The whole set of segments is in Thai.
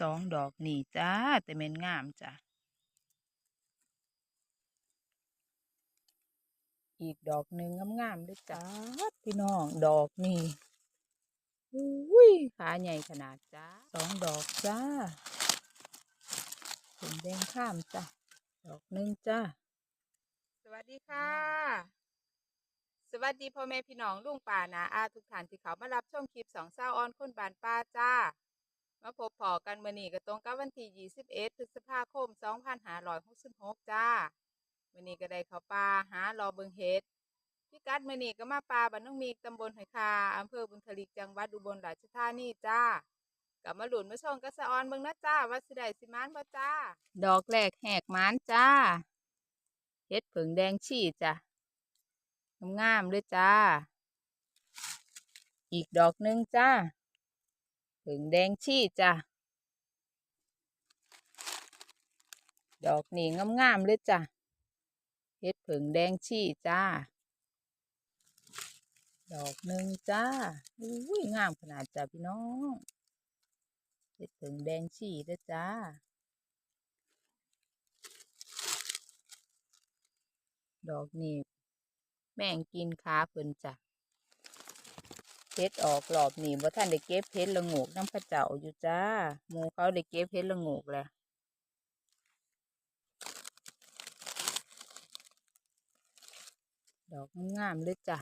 สองดอกนี่จ้า แต่แม่นงามจ้ะ อีกดอกหนึ่งงามๆเลยจ้า พี่น้องดอกนี่อุ้ยขาใหญ่ขนาดจ้าสองดอกจ้าถึงแดงข้ามจ้ะดอกหนึ่งจ้า สวัสดีค่ะ สวัสดีพ่อแม่พี่น้องลุงป่านาอาทุกท่านที่เขามารับชมคลิปสองเศร้าออนคนบานป้าจ้า บพอกันมื่อนี้ก็ตรงกับวันที่21พฤษภาคม 2566 จ้ามื่อนี้ก็ได้เข้าป่าหารอเบิงเฮ็ดพี่กัดมื่อนี้ก็มาป่าบ้านน้องมีตำบลหอยคาอำเภอบุญทลิกจังหวัดอุบลราชธานีจ้ากับมาหลุนมาชมกระสะออนเบิงนะจ้าว่าสิได้สิมานบ่จ้า ดอกแรกแหกมานจ้าเฮ็ดผึ่งแดงชี่จ้ะงามๆเลยจ้า อีกดอกหนึ่งจ้าผึ่งแดงชี่จ้ะ ดอกนี้งามๆเลยจ้ะเฮ็ดผึ่งแดงชี่จ้า ดอกหนึ่งจ้าอุ้ยงามขนาดจ้ะพี่น้องเฮ็ดผึ่งแดงชี่ด้อจ้าดอกนี้แม่งกินขาเพิ่นจ้ะเพชรออกรอบนี้บ่ทันได้เก็บเพชรละโงกน้ำพระเจ้าอยู่จ้าหมูเขาได้เก็บเพชรละโงกแล้ว ดอกงามๆเลยจ้ะ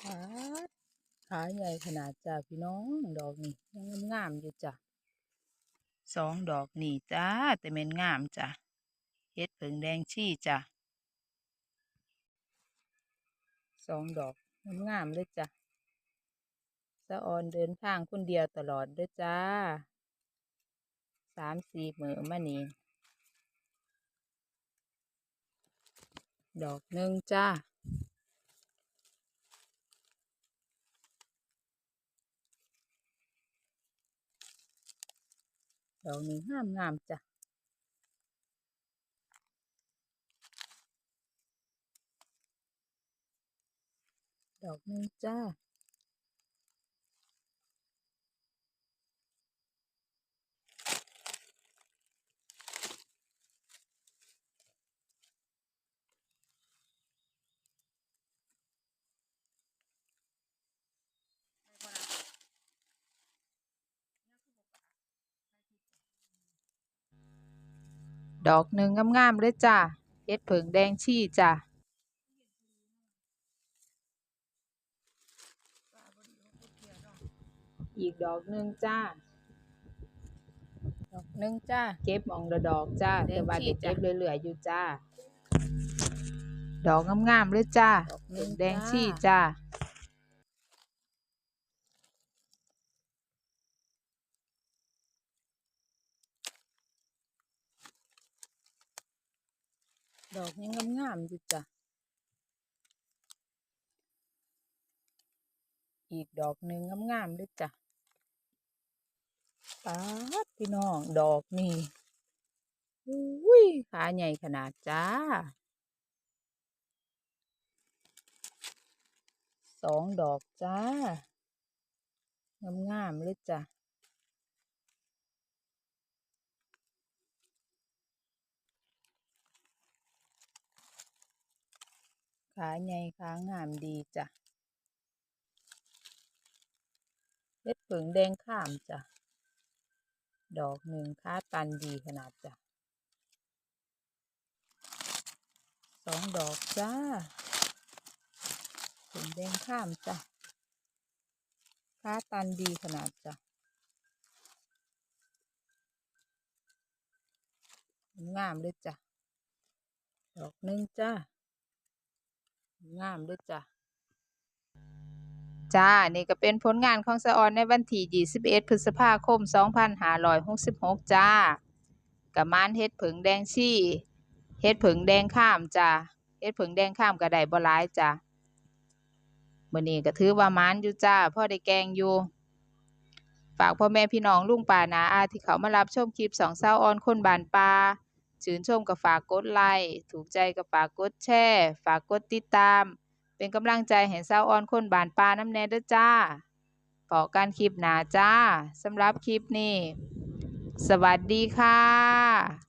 ขาขาใหญ่ขนาดจ้ะพี่น้องดอกนี้ยังงามๆอยู่จ้ะสองดอกนี่จ้าแต่แม่นงามจ้ะเฮ็ดเผิงแดงชี่จ้ะสองดอกงามๆเลยจ้ะสะออนเดินทางคนเดียวตลอดเด้อจ้า สามสี่มือมานี่ดอกหนึ่งจ้า ดอกนี้งามงามจ้ะดอกหนึ่งจ้า ดอกหนึ่งงามๆเลยจ้าเฮ็ดเผิงแดงชี่จ้ะอีกดอกหนึ่งจ้า ดอกหนึ่งจ้า เก็บหมองละดอกจ้าแดงแต่ว่าชี่เดี๋ยวจ้ะเก็บเหลือๆอยู่จ้า ดอกงามๆเลยจ้า ดอกหนึ่งแดงจ้าชี่จ้า ดอกยังงามๆอยู่จ้ะ อีกดอกหนึ่งงามๆเลยจ้ะป๊าดพี่น้องดอกนี่อุ้ยขาใหญ่ขนาดจ้าสองดอกจ้างามๆเลยจ้ะ ขาใหญ่ขางามดีจ้ะเล็ดผึ่งแดงข้ามจ้ะ ดอกหนึ่งค้าตันดีขนาดจ้ะสองดอกจ้าผึ่งแดงข้ามจ้ะค้าตันดีขนาดจ้ะงามเลยจ้ะ ดอกหนึ่งจ้า งามด้วยจ้ะจ้า นี่ก็เป็นผลงานของสะออนในวันที่21พฤษภาคม 2566 จ้ากับมานเฮ็ดผึ่งแดงชี่เฮ็ดผึ่งแดงข้ามจ้าเฮ็ดผึ่งแดงข้ามก็ได้บ่หลายจ้ามื้อนี้ก็ถือว่ามานอยู่จ้าพ่อได้แกงอยู่ ฝากพ่อแม่พี่น้องลุงป่านาอาที่เขามารับชมคลิปสองเศร้าออนคนบานปลา ชื่นชมก็ฝากกดไลค์ ถูกใจก็ฝากกดแชร์ ฝากกดติดตาม เป็นกำลังใจให้สาวออนคนบานปลาน้ำแน่เด้อจ้าพอการคลิปหนาจ้าสำหรับคลิปนี้ สวัสดีค่ะ